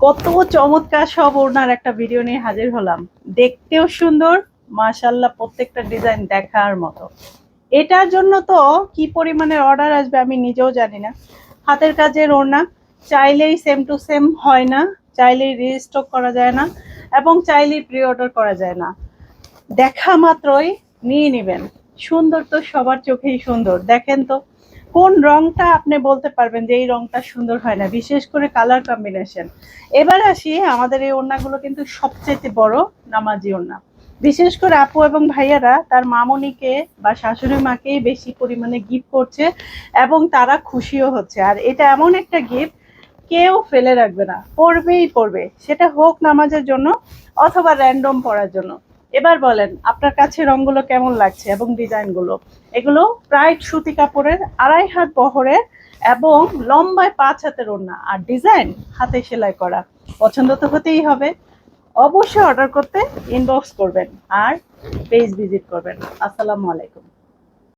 কত চমৎকার সব ওনার একটা ভিডিও নিয়ে হাজির হলাম। দেখতেও সুন্দর মাশাল্লাহ প্রত্যেকটা ডিজাইন দেখার মতো। এটার জন্য তো কি পরিমাণের অর্ডার আসবে আমি নিজেও জানি না। হাতের কাজের ওড়না, চাইলেই সেম টু সেম হয় না, চাইলেই রিস্টক করা যায় না এবং চাইলেই প্রি অর্ডার করা যায় না। দেখা মাত্রই নিয়ে নেবেন। সুন্দর তো সবার চোখেই সুন্দর, দেখেন তো। কোন রংটা আপনি বলতে পারবেন যে এই রংটা সুন্দর হয় না? বিশেষ করে কালার কম্বিনেশন এবার আসি, আমাদের এই ওড়নাগুলো কিন্তু সবচেয়ে বড় নামাজি ওড়না। বিশেষ করে আপু এবং ভাইয়ারা তার মামনিকে বা শাশুড়ি মাকেই বেশি পরিমাণে গিফট করছে এবং তারা খুশিও হচ্ছে। আর এটা এমন একটা গিফট কেউ ফেলে রাখবে না পড়বেই পড়বে সেটা হোক নামাজের জন্য অথবা র্যান্ডম পড়ার জন্য। এবার বলেন, আপনার কাছে রঙগুলো কেমন লাগছে এবং ডিজাইনগুলো? এগুলো প্রায় সুতি কাপড়ের আড়াই হাত বহরের এবং লম্বায় পাঁচ হাতের ওড়না। আর ডিজাইন হাতে সেলাই করা। পছন্দ তো হতেই হবে। অবশ্যই অর্ডার করতে ইনবক্স করবেন আর পেজ ভিজিট করবেন। আসসালামু আলাইকুম।